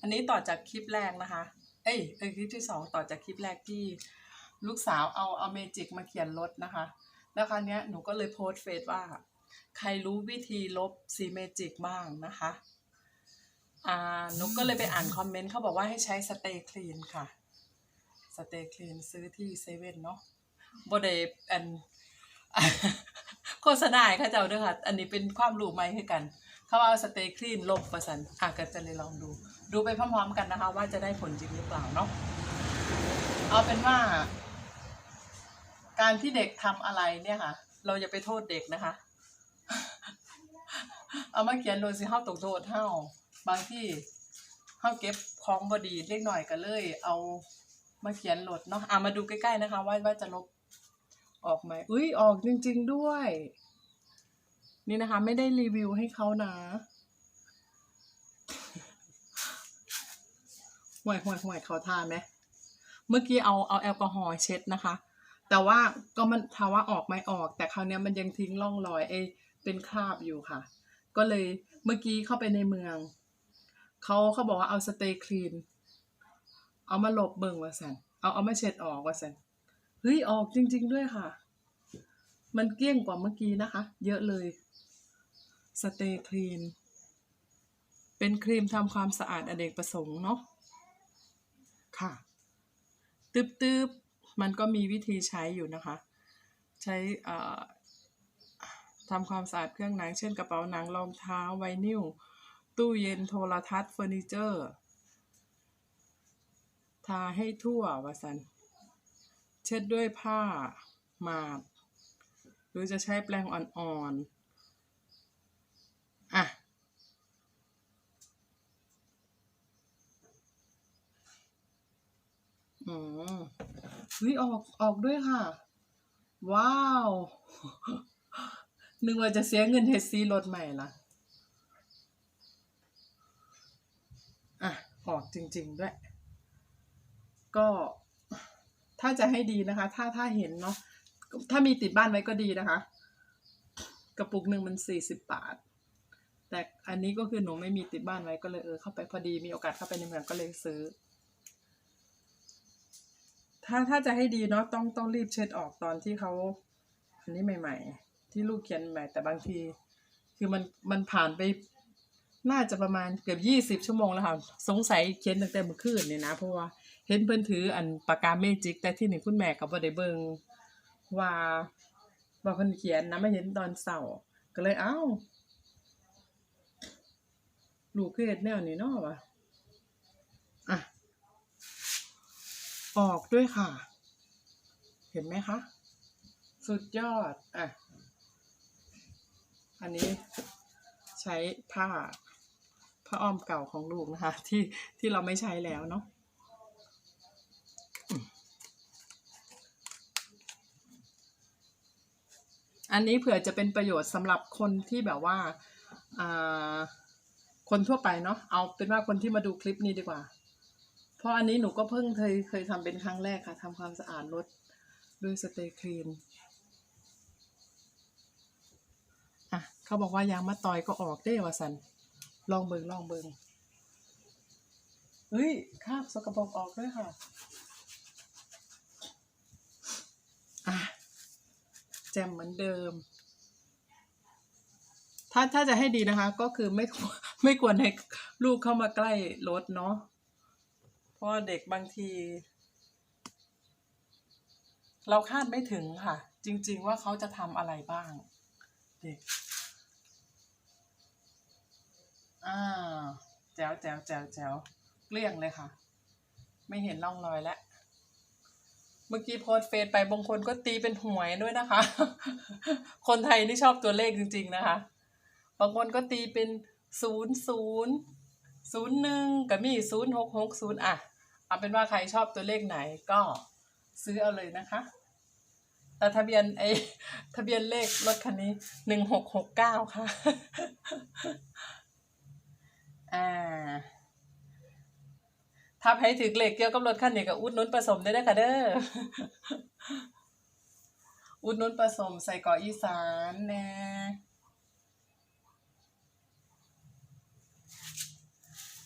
อันนี้ต่อจากคลิปแรกนะคะ เอ้ยเอ้ยคลิปที่สองต่อจากคลิปแรกที่ลูกสาวเอาเอาเมจิกมาเขียนรถนะคะ แล้วคราวนี้หนูก็เลยโพสต์เฟซว่า ใครรู้วิธีลบสีเมจิกบ้างนะคะ อ่าหนูก็เลยไปอ่านคอมเมนต์เขาบอกว่าให้ใช้สเตย์คลีนค่ะ สเตย์คลีนซื้อที่เซเว่นเนาะบไดอันโฆษณาให้เขาเจ้าด้วยค่ะ อันนี้เป็นความรู้ใหม่ให้กัน เขาเอาสเตย์คลีนลบประสันอะก็จะเลยลองดู ดูไปพร้อมๆกันนะคะ ว่าจะได้ผลจริงหรือเปล่าเนาะเอาเป็นว่า การที่เด็กทำอะไรเนี่ยค่ะ เราอย่าไปโทษเด็กนะคะ เอามาเขียนโดยสิเฮาตกโทษเฮาบางที่เฮาเก็บของบอดีเล็กหน่อยก็เลย เอามาเขียนโหลดเนาะอะมาดูใกล้ๆนะคะ ว่าว่าจะลบออกไหมอุ้ยออกจริง ๆด้วย นี่นะคะ ไม่ได้รีวิวให้เขานะห่วยห่วยห่วยเขาทานไหมเมื่อกี้เอาเอาแอลกอฮอล์เช็ดนะคะ แต่ว่าก็มันถามว่าออกไหมออก แต่คราวนี้มันยังทิ้งร่องรอยเอเป็นคราบอยู่ค่ะ ก็เลยเมื่อกี้เข้าไปในเมืองเขาเขาบอกว่าเอาสเตย์คลีนเอามาลบเบิ่งว่าสันเอาเอามาเช็ดออกว่าสันเฮ้ยออกจริง ๆ ด้วยค่ะ มันเกลี้ยงกว่าเมื่อกี้นะคะ เยอะเลยสเตย์คลีนเป็นครีมทำความสะอาดอเนกประสงค์เนาะค่ะ ตึบๆมันก็มีวิธีใช้อยู่นะคะ ใช้ทำความสะอาดเครื่องหนัง เช่นกระเป๋าหนังรองเท้าไวนิลตู้เย็นโทรทัศน์เฟอร์นิเจอร์ ทาให้ทั่ววาสัน เช็ดด้วยผ้าหมาด หรือจะใช้แปรงอ่อนๆอะอืมเฮ้ยออกออกด้วยค่ะ ว้าว นึกว่าจะเสียเงินเทสซีรถใหม่ละอะ ออกจริง ๆ ด้วย ก็ถ้าจะให้ดีนะคะ ถ้าถ้าเห็นเนาะ ถ้ามีติดบ้านไว้ก็ดีนะคะ กระปุกหนึ่งมันสี่สิบบาท แต่อันนี้ก็คือหนูไม่มีติดบ้านไว้ก็เลยเออเข้าไปพอดีมีโอกาสเข้าไปในเมืองก็เลยซื้อ ถ้าถ้าจะให้ดีเนาะต้องต้องรีบเช็ดออกตอนที่เขาอันนี้ใหม่ ๆ ที่ลูกเขียนใหม่ แต่บางที คือมันมันผ่านไปน่าจะประมาณเกือบยี่สิบชั่วโมงแล้วค่ะ สงสัยเขียนตั้งแต่เมื่อคืนเนี่ยนะ เพราะว่าเห็นเพิ่อนถืออันปากกาเมจิก แต่ที่หนึ่งคุณแม่ก็บ่ได้เบิง ว่าว่าเพิ่นเขียนนะไม่เห็นตอนเช้าก็เลยเอ้าลูกคือเฮ็ดแนวนี้เนาะวะอะ ออกด้วยค่ะ เห็นไหมคะ สุดยอด อะ อันนี้ใช้ผ้าผ้าอ้อมเก่าของลูกนะคะ ที่ที่เราไม่ใช้แล้วเนาะ อันนี้เผื่อจะเป็นประโยชน์สำหรับคนที่แบบว่าอคนทั่วไปเนาะเอาเป็นว่าคนที่มาดูคลิปนี้ดีกว่า เพราะอันนี้หนูก็เพิ่งเคยเคยทำเป็นครั้งแรกค่ะทำความสะอาดรถด้วยสเตย์คลีนอะเขาบอกว่ายางมะตอยก็ออกได้วะสันลองเบิงลองเบิงเฮ้ยคราบสกปรกออกด้วยค่ะ อะ แจ่มเหมือนเดิม ถ้าถ้าจะให้ดีนะคะ ก็คือไม่ควไม่ควรให้ลูกเข้ามาใกล้รถเนาะเพราะเด็กบางที เราคาดไม่ถึงค่ะ จริง ๆ ว่าเขาจะทำอะไรบ้าง เด็กอ่าแจ๋วแจ๋วแจ๋วแจ๋วเกลี้ยงเลยค่ะ ไม่เห็นร่องรอยแล้ว เมื่อกี้โพสเฟซไปบางคนก็ตีเป็นหวยด้วยนะคะ คนไทยนี่ชอบตัวเลขจริง ๆนะคะ บางคนก็ตีเป็นศูนย์ศูนย์ศูนย์หนึ่งกับมีศูนย์หกหกศูนย์อะ เอาเป็นว่าใครชอบตัวเลขไหนก็ซื้อเอาเลยนะคะ แต่ทะเบียนไอทะเบียนเลขรถคันนี้หนึ่งหกหกเก้าค่ะ อ่า ถ้าใครถือเลขเกี่ยวกับรถคันนี้ก็อุดนุนผสมได้เลยค่ะเด้อ อุดนุนผสมใส่เกาะอีสานแน่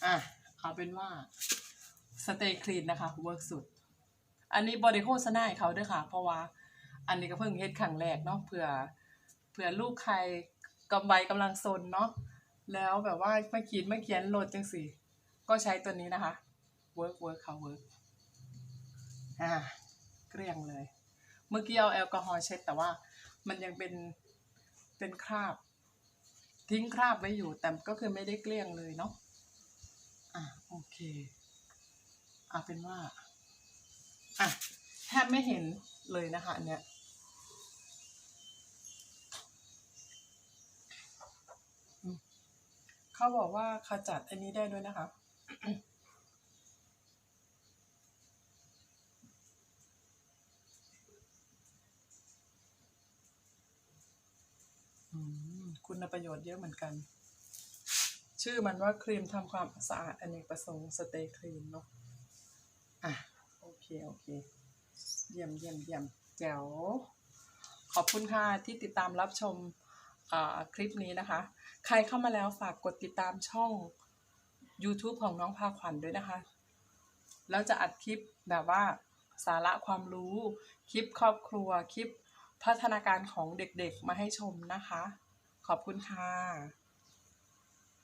อะ เอาเป็นว่าสเตย์คลีนนะคะเวิร์กสุด อันนี้บริโภคนาให้เขาด้วยค่ะ เพราะว่า อันนี้ก็เพิ่งเฮ็ดครั้งแรกเนาะเผื่อเผื่อลูกใครกำไวกำลังซนเนาะแล้วแบบว่าไม่ขีดไม่เขียนโหลดจังสิก็ใช้ตัวนี้นะคะ เวิร์กเวิร์กค่ะเวิร์กอ่าเกลี้ยงเลย เมื่อกี้เอาแอลกอฮอล์เช็ดแต่ว่ามันยังเป็นเป็นคราบ ทิ้งคราบไว้อยู่ แต่ก็คือไม่ได้เกลี้ยงเลยเนาะอะโอเคเอาเป็นว่าอะแทบไม่เห็นเลยนะคะอันเนี้ยเขาบอกว่าขจัดอันนี้ได้ด้วยนะคะ อืม คุณประโยชน์เยอะเหมือนกัน ชื่อมันว่าครีมทำความสะอาดอเนกประสงค์สเตย์ครีมเนาะอะโอเคโอเค เยี่ยมเยี่ยมเยี่ยมแจ๋วขอบคุณค่ะที่ติดตามรับชมอ่าคลิปนี้นะคะ ใครเข้ามาแล้วฝากกดติดตามช่อง YouTube ของน้องพาขวัญด้วยนะคะ แล้วจะอัดคลิปแบบว่าสาระความรู้ คลิปครอบครัว คลิปพัฒนาการของเด็กๆมาให้ชมนะคะ ขอบคุณค่ะ